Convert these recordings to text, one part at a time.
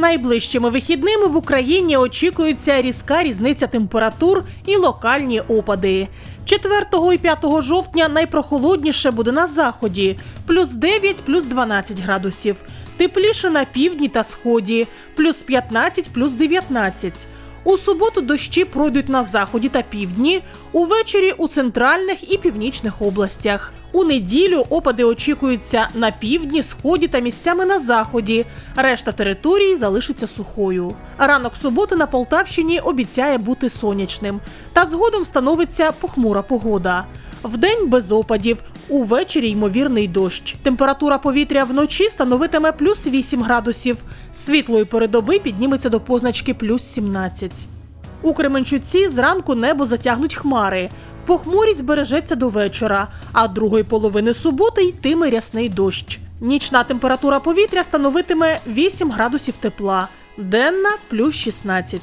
Найближчими вихідними в Україні очікується різка різниця температур і локальні опади. 4 і 5 жовтня найпрохолодніше буде на заході плюс 9, плюс 12 градусів. Тепліше на півдні та сході плюс 15, плюс 19. У суботу дощі пройдуть на заході та півдні, увечері у центральних і північних областях. У неділю опади очікуються на півдні, сході та місцями на заході. Решта території залишиться сухою. Ранок суботи на Полтавщині обіцяє бути сонячним, та згодом становиться похмура погода. Вдень без опадів, увечері ймовірний дощ. Температура повітря вночі становитиме плюс 8 градусів. Світлої передоби підніметься до позначки плюс 17. У Кременчуці зранку небо затягнуть хмари. Похмурість збережеться до вечора, а другої половини суботи йтиме рясний дощ. Нічна температура повітря становитиме 8 градусів тепла, денна плюс 16.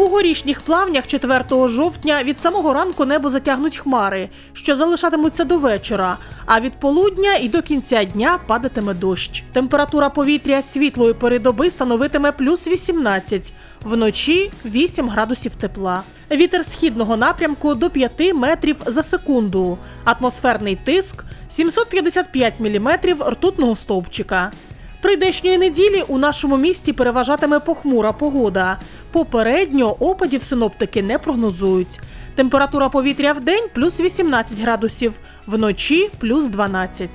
У горішніх плавнях 4 жовтня від самого ранку небо затягнуть хмари, що залишатимуться до вечора, а від полудня і до кінця дня падатиме дощ. Температура повітря світлої передоби становитиме плюс 18, вночі 8 градусів тепла. Вітер східного напрямку до 5 метрів за секунду. Атмосферний тиск 755 міліметрів ртутного стовпчика. Прийдешньої неділі у нашому місті переважатиме похмура погода. Попередньо опадів синоптики не прогнозують. Температура повітря в день плюс 18 градусів, вночі плюс 12.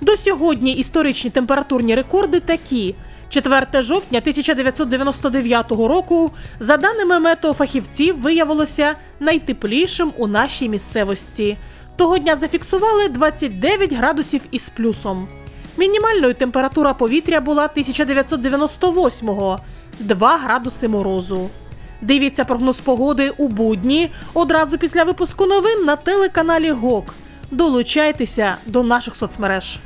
До сьогодні історичні температурні рекорди такі. 4 жовтня 1999 року, за даними метеофахівців, виявилося найтеплішим у нашій місцевості. Того дня зафіксували 29 градусів із плюсом. Мінімальною температура повітря була 1998-го – 2 градуси морозу. Дивіться прогноз погоди у будні одразу після випуску новин на телеканалі ГОК. Долучайтеся до наших соцмереж.